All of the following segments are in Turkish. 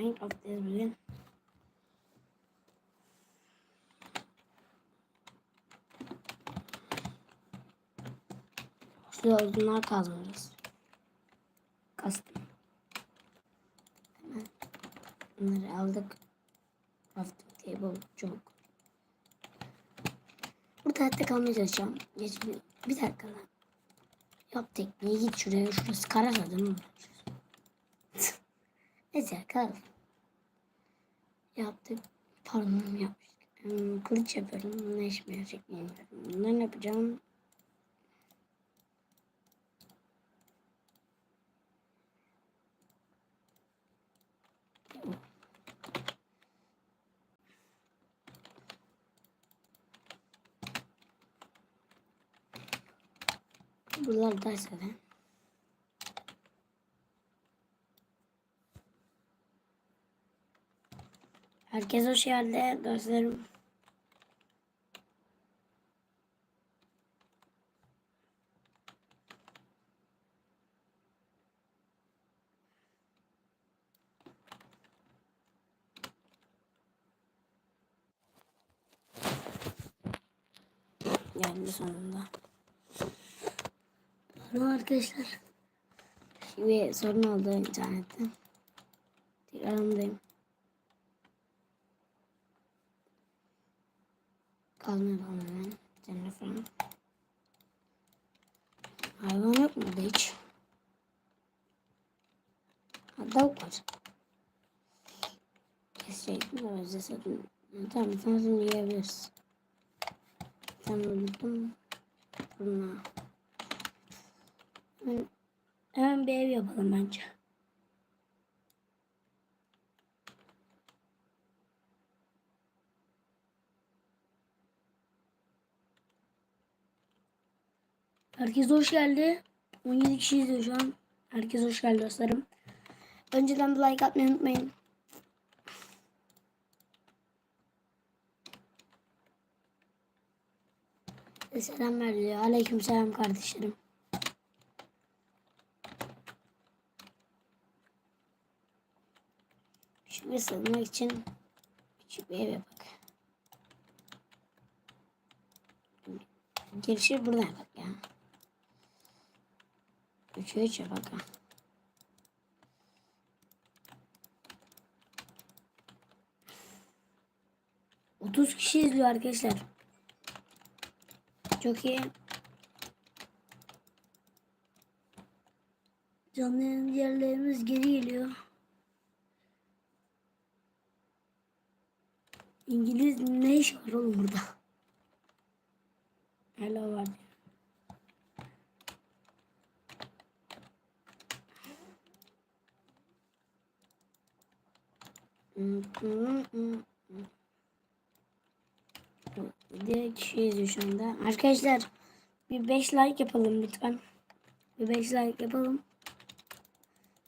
Minecraft'tayız bugün. Şurada odunlar kazmıyoruz. Kastım. Hemen bunları aldık. Crafting table çok. Burada hayatta kalmaya çalışacağım. Geç bir, dakika lan. Yap tekneyi git şuraya. Şurası kara zaten oğlum. Neyse kal. Yaptık. Pardon yapmıştık. Hmm, kılıç yapıyorum. Ne işime yarayacak bilmiyorum. Bunları yapacağım? Buralar ders zaten. Herkes hoş geldi dostlarım. Geldi sonunda. Merhaba arkadaşlar. Bir sorun oldu internette. Tekrar yanındayım. Kalmayalım hemen. Seninle falan. Hayvan yok mu burada hiç? Ha, tavuk var. Kesecektim de bize satın. Tamam bir tanesini yiyebiliriz. Tamam buldum. Fırına. Hemen, hemen bir ev yapalım bence. Herkes hoş geldi. 17 kişi izliyor şu an. Herkes hoş geldi dostlarım. Önceden bir like atmayı unutmayın. Selam verdi. Aleyküm selam kardeşlerim. Şuraya sığınmak için küçük bir ev yapak. Girişi buradan yapak yapak ha. Otuz kişi izliyor arkadaşlar. Çok iyi. Canlı diğerlerimiz geri geliyor. İngiliz ne iş var oğlum burada? Hello var. Bir kişi izliyor şu anda. Arkadaşlar bir 5 like yapalım lütfen. Bir 5 like yapalım.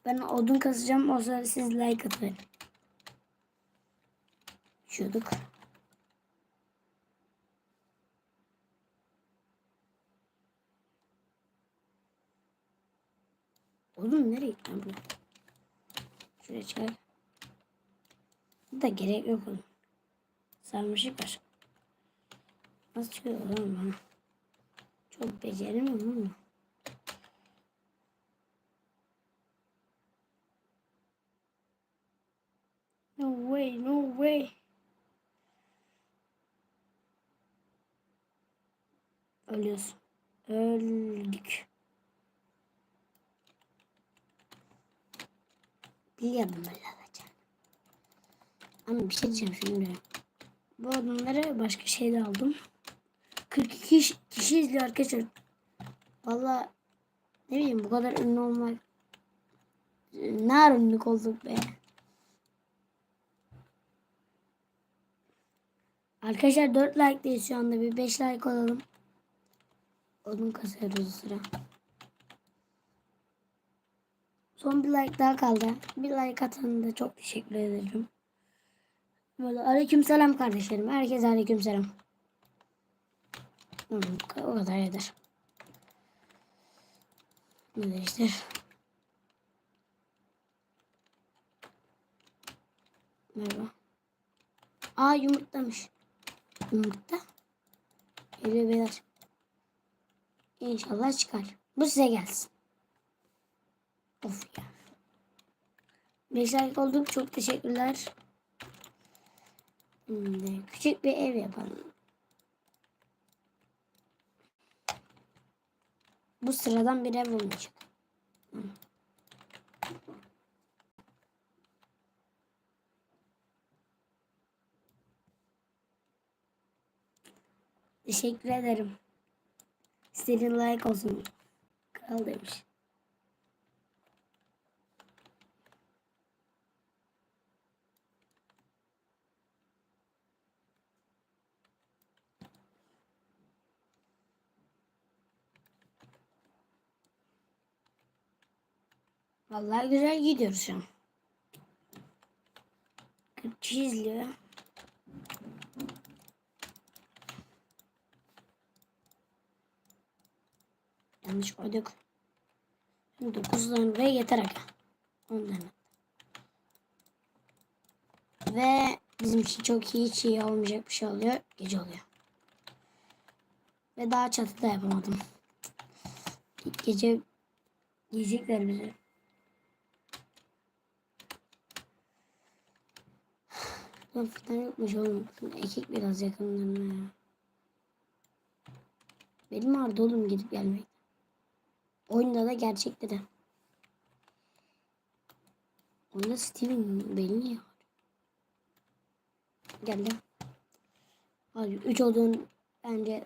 Ben odun kasacağım. O sırada siz like atın. Şuyorduk. Oğlum nereye gittin bu? Şuraya çıkar. Da gerek yok oğlum. Sarmışık var. Nasıl çıkıyor oğlum bana? Çok beceremiyorum oğlum. No way, no way. Ölüyorsun. Öldük. Biliyordum böyle olacağını. Ama bir şey diyeceğim şimdi. Bu adımları başka şeyde aldım. 42 kişi, kişi izliyor arkadaşlar. Valla ne bileyim bu kadar ünlü olmak. Ne ünlü olduk be. Arkadaşlar 4 like'deyiz şu anda. Bir 5 like olalım. Odun kasıyoruz sıra. Son bir like daha kaldı. Bir like atan da çok teşekkür ederim. Böyle aleyküm selam kardeşlerim. Herkese aleyküm selam. Hmm, o kadar yeter. Ne değiştir? Merhaba. Aa yumurtlamış. Yumurta. Geliyor beyler. İnşallah çıkar. Bu size gelsin. Of ya. 5 like olduk. Çok teşekkürler. Küçük bir ev yapalım. Bu sıradan bir ev olmayacak. Hı. Teşekkür ederim. İstediğin like olsun. Kral demiş. Vallahi güzel gidiyoruz şu an. 40 kişi izliyor. Yanlış koyduk. Şimdi 9 tane buraya yeter aga. 10 tane. Ve bizim için çok iyi hiç iyi olmayacak bir şey oluyor. Gece oluyor. Ve daha çatıda yapamadım. Gece yiyecekler bizi. Lan fidan yokmuş oğlum. Ekik biraz yakınlarına ya. Benim ağrıdı oğlum gidip gelmek. Oyunda da gerçekte de. Oyunda Steven belli niye ağrıyor? Geldi. Hayır 3 olduğun bence